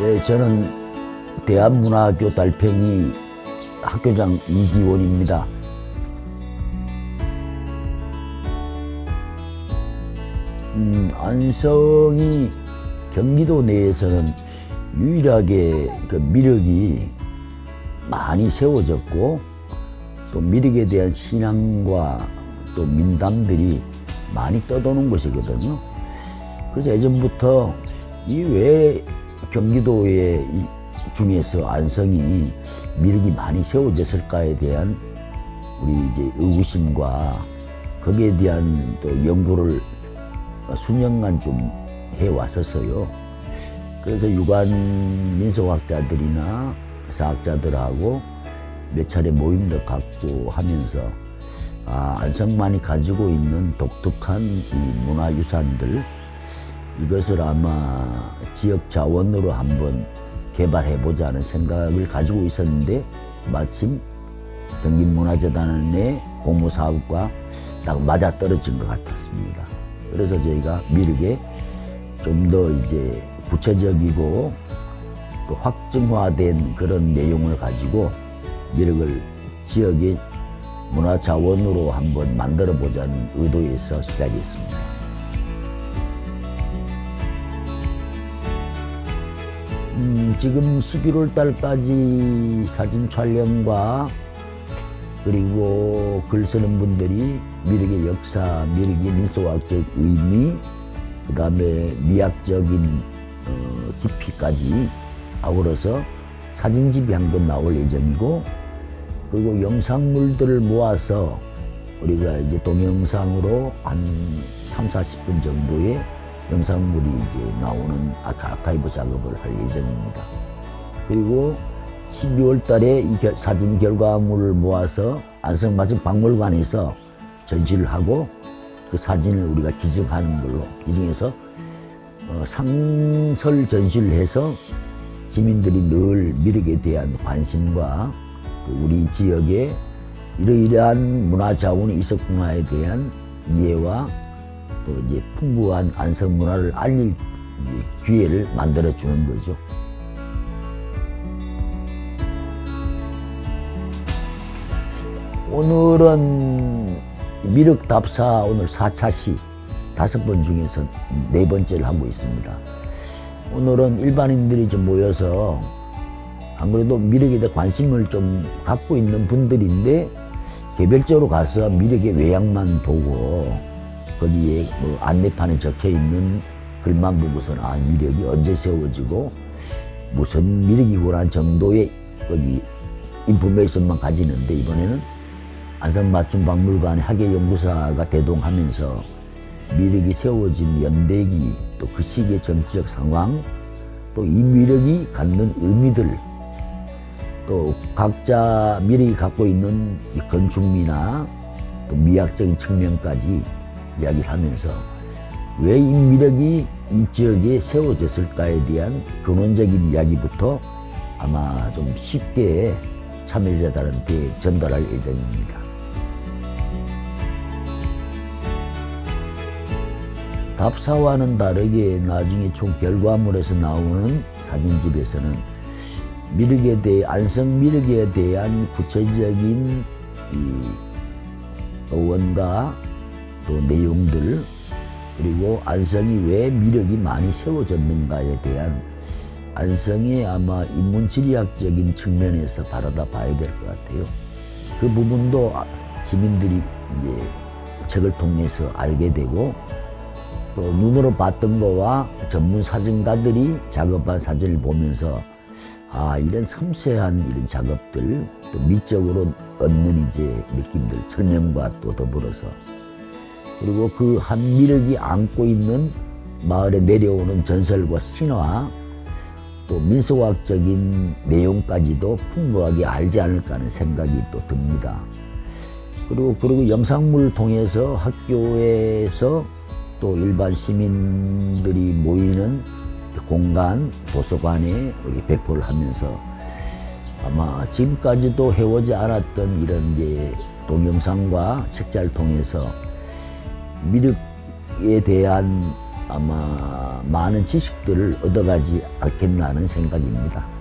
네, 저는 대한문화학교 달팽이 학교장 이기원입니다. 음, 안성이 경기도 내에서는 유일하게 그 미륵이 많이 세워졌고 또 미륵에 대한 신앙과 또 민담들이 많이 떠도는 곳이거든요. 그래서 예전부터 이왜 경기도의 이 중에서 안성이 미륵이 많이 세워졌을까에 대한 우리 이제 의구심과 거기에 대한 또 연구를 수년간 좀 해왔었어요. 그래서 유관 민속학자들이나 사학자들하고 몇 차례 모임도 갖고 하면서 아, 안성만이 가지고 있는 독특한 이 문화유산들 이것을 아마 지역 자원으로 한번 개발해보자는 생각을 가지고 있었는데 마침 경기문화재단의 공모사업과 딱 맞아떨어진 것 같았습니다. 그래서 저희가 미륵에 좀더 이제 구체적이고 또 확증화된 그런 내용을 가지고 미륵을 지역의 문화자원으로 한번 만들어 보자는 의도에서 시작했습니다. 음, 지금 11월 달까지 사진 촬영과 그리고 글 쓰는 분들이 미륵의 역사, 미륵의 민속학적 의미, 그 다음에 미학적인 어, 깊이까지 아우러서 사진집이 한권 나올 예정이고 그리고 영상물들을 모아서 우리가 이제 동영상으로 한 3, 40분 정도의 영상물이 이제 나오는 아카, 아카이브 작업을 할 예정입니다. 그리고 12월 달에 이 결- 사진 결과물을 모아서 안성마중 박물관에서 전시를 하고 그 사진을 우리가 기증하는 걸로 기증해서 어, 상설 전시를 해서 시민들이 늘 미륵에 대한 관심과 또 우리 지역에 이러이러한 문화 자원이 있었구나에 대한 이해와 또 이제 풍부한 안성 문화를 알릴 기회를 만들어 주는 거죠. 오늘은 미륵 답사 오늘 4차 시 다섯 번 중에서 네 번째를 하고 있습니다. 오늘은 일반인들이 좀 모여서 안 그래도 미륵에 대해 관심을 좀 갖고 있는 분들인데 개별적으로 가서 미륵의 외양만 보고 거기에 뭐 안내판에 적혀 있는 글만 보고서는 아 미륵이 언제 세워지고 무슨 미륵이구나 정도의 거기 인포메이션만 가지는데 이번에는 안성 맞춤 박물관의 학예 연구사가 대동하면서 미륵이 세워진 연대기 또 그 시기의 정치적 상황 또 이 미륵이 갖는 의미들 또 각자 미륵이 갖고 있는 이 건축미나 또 미학적인 측면까지 이야기를 하면서 왜이 미륵이 이 지역에 세워졌을까에 대한 근원적인 이야기부터 아마 좀 쉽게 참여자들한테 전달할 예정입니다. 답사와는 다르게 나중에 총 결과물에서 나오는 사진집에서는 미륵에 대해 안성 미륵에 대한 구체적인 이 어원과 또 내용들 그리고 안성이 왜 미륵이 많이 세워졌는가에 대한 안성의 아마 인문지리학적인 측면에서 바라다 봐야 될 것 같아요. 그 부분도 아- 시민들이 이제 책을 통해서 알게 되고 또 눈으로 봤던 거와 전문 사진가들이 작업한 사진을 보면서 아 이런 섬세한 이런 작업들 또 미적으로 얻는 이제 느낌들 설명과 또 더불어서 그리고 그 한 미륵이 안고 있는 마을에 내려오는 전설과 신화 또 민속학적인 내용까지도 풍부하게 알지 않을까 하는 생각이 또 듭니다. 그리고 그리고 영상물을 통해서 학교에서 또 일반 시민들이 모이는 공간 도서관에 배포를 하면서 아마 지금까지도 해오지 않았던 이런 게 동영상과 책자를 통해서 미륵에 대한 아마 많은 지식들을 얻어가지 않겠나 하는 생각입니다.